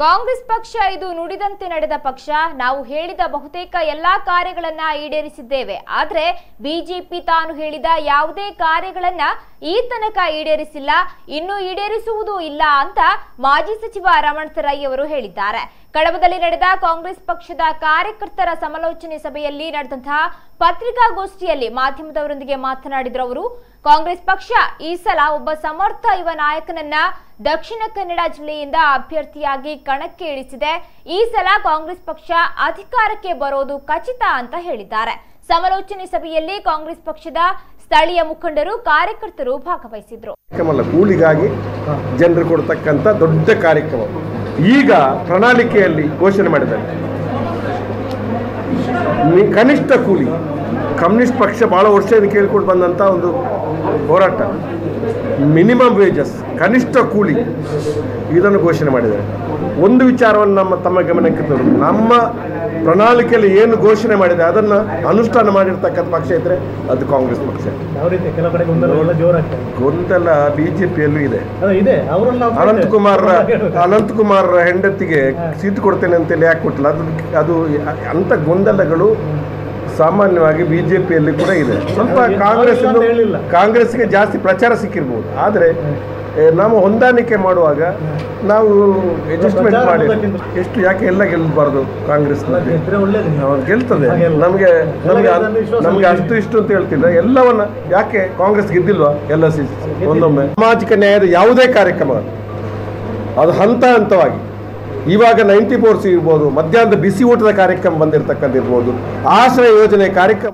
ಕಾಂಗ್ರೆಸ್ ಪಕ್ಷ ಇದು ನುಡಿದಂತೆ ನಡೆದ ಪಕ್ಷ. ನಾವು ಹೇಳಿದ ಬಹುತೇಕ ಎಲ್ಲಾ ಕಾರ್ಯಗಳನ್ನ ಈಡೇರಿಸಿದ್ದೇವೆ. ಆದ್ರೆ ಬಿಜೆಪಿ ತಾನು ಹೇಳಿದ ಯಾವುದೇ ಕಾರ್ಯಗಳನ್ನ ಈ ತನಕ ಈಡೇರಿಸಿಲ್ಲ. ಇನ್ನು ಈಡೇರಿಸುವುದು ಇಲ್ಲ ಅಂತ ಮಾಜಿ ಸಚಿವ ರಮಣ್ ರೈ ಅವರು ಹೇಳಿದ್ದಾರೆ. ಕಡಬದಲ್ಲಿ ನಡೆದ ಕಾಂಗ್ರೆಸ್ ಪಕ್ಷದ ಕಾರ್ಯಕರ್ತರ ಸಮಾಲೋಚನೆ ಸಭೆಯಲ್ಲಿ ನಡೆದಂತಹ ಪತ್ರಿಕಾಗೋಷ್ಠಿಯಲ್ಲಿ ಮಾಧ್ಯಮದವರೊಂದಿಗೆ ಮಾತನಾಡಿದ್ರು ಅವರು. ಕಾಂಗ್ರೆಸ್ ಪಕ್ಷ ಈ ಸಲ ಒಬ್ಬ ಸಮರ್ಥ ಯುವ ನಾಯಕನನ್ನ ದಕ್ಷಿಣ ಕನ್ನಡ ಜಿಲ್ಲೆಯಿಂದ ಅಭ್ಯರ್ಥಿಯಾಗಿ ಕಣಕ್ಕೆ ಇಳಿಸಿದೆ. ಈ ಸಲ ಕಾಂಗ್ರೆಸ್ ಪಕ್ಷ ಅಧಿಕಾರಕ್ಕೆ ಬರೋದು ಖಚಿತ ಅಂತ ಹೇಳಿದ್ದಾರೆ. ಸಮಾಲೋಚನೆ ಸಭೆಯಲ್ಲಿ ಕಾಂಗ್ರೆಸ್ ಪಕ್ಷದ ಸ್ಥಳೀಯ ಮುಖಂಡರು ಕಾರ್ಯಕರ್ತರು ಭಾಗವಹಿಸಿದ್ರು. ಕೂಲಿಗಾಗಿ ಜನರು ಕೊಡತಕ್ಕಂತ ದೊಡ್ಡ ಕಾರ್ಯಕ್ರಮ. ಈಗ ಪ್ರಣಾಳಿಕೆಯಲ್ಲಿ ಘೋಷಣೆ ಮಾಡಿದ್ದಾರೆ. ಕನಿಷ್ಠ ಕೂಲಿ. ಕಮ್ಯುನಿಸ್ಟ್ ಪಕ್ಷ ಭಾಳ ವರ್ಷದಿಂದ ಕೇಳ್ಕೊಂಡು ಬಂದಂಥ ಒಂದು ಹೋರಾಟ. ಮಿನಿಮಮ್ ವೇಜಸ್ ಕನಿಷ್ಠ ಕೂಲಿ ಇದನ್ನು ಘೋಷಣೆ ಮಾಡಿದ್ದಾರೆ. ಒಂದು ವಿಚಾರವನ್ನು ನಮ್ಮ ತಮ್ಮ ಗಮನಕ್ಕೆ ತರು ನಮ್ಮ ಪ್ರಣಾಳಿಕೆಯಲ್ಲಿ ಏನು ಘೋಷಣೆ ಮಾಡಿದೆ ಅದನ್ನು ಅನುಷ್ಠಾನ ಮಾಡಿರ್ತಕ್ಕಂಥ ಪಕ್ಷ ಇದ್ದರೆ ಅದು ಕಾಂಗ್ರೆಸ್ ಪಕ್ಷ. ಗೊಂದಲ ಬಿ ಜೆ ಪಿಯಲ್ಲೂ ಇದೆ. ಅನಂತಕುಮಾರ್. ಅನಂತಕುಮಾರ್ ಹೆಂಡತಿಗೆ ಸೀಟ್ ಕೊಡ್ತೇನೆ ಅಂತೇಳಿ ಯಾಕೆ ಕೊಟ್ಟಿಲ್ಲ? ಅದು ಅದು ಅಂಥ ಗೊಂದಲಗಳು ಸಾಮಾನ್ಯವಾಗಿ ಬಿ ಜೆ ಪಿಯಲ್ಲಿ ಕೂಡ ಇದೆ. ಸ್ವಲ್ಪ ಕಾಂಗ್ರೆಸ್. ಕಾಂಗ್ರೆಸ್ಗೆ ಜಾಸ್ತಿ ಪ್ರಚಾರ ಸಿಕ್ಕಿರ್ಬೋದು. ಆದರೆ ನಾವು ಹೊಂದಾಣಿಕೆ ಮಾಡುವಾಗ ನಾವು ಅಡ್ಜಸ್ಟ್ಮೆಂಟ್ ಮಾಡಿ. ಎಷ್ಟು ಯಾಕೆ ಎಲ್ಲ ಗೆಲ್ಲಬಾರ್ದು. ಅವ್ರು ಗೆಲ್ತದೆ. ನಮಗೆ ನಮಗೆ ನಮಗೆ. ಅಷ್ಟು ಇಷ್ಟು ಅಂತ ಹೇಳ್ತಿಲ್ಲ. ಎಲ್ಲವನ್ನ ಯಾಕೆ ಕಾಂಗ್ರೆಸ್ ಗೆದ್ದಿಲ್ವಾ? ಎಲ್ಲ ಸಿ ಒಂದೊಮ್ಮೆ. ಸಾಮಾಜಿಕ ನ್ಯಾಯದ ಯಾವುದೇ ಕಾರ್ಯಕ್ರಮ ಅದು ಹಂತ ಹಂತವಾಗಿ. ಇವಾಗ ನೈಂಟಿ ಫೋರ್ಸ್ ಇರ್ಬೋದು ಮಧ್ಯಾಹ್ನದ ಬಿಸಿ ಊಟದ ಕಾರ್ಯಕ್ರಮ ಬಂದಿರತಕ್ಕಂಥ ಇರ್ಬೋದು ಆಶ್ರಯ ಯೋಜನೆ ಕಾರ್ಯಕ್ರಮ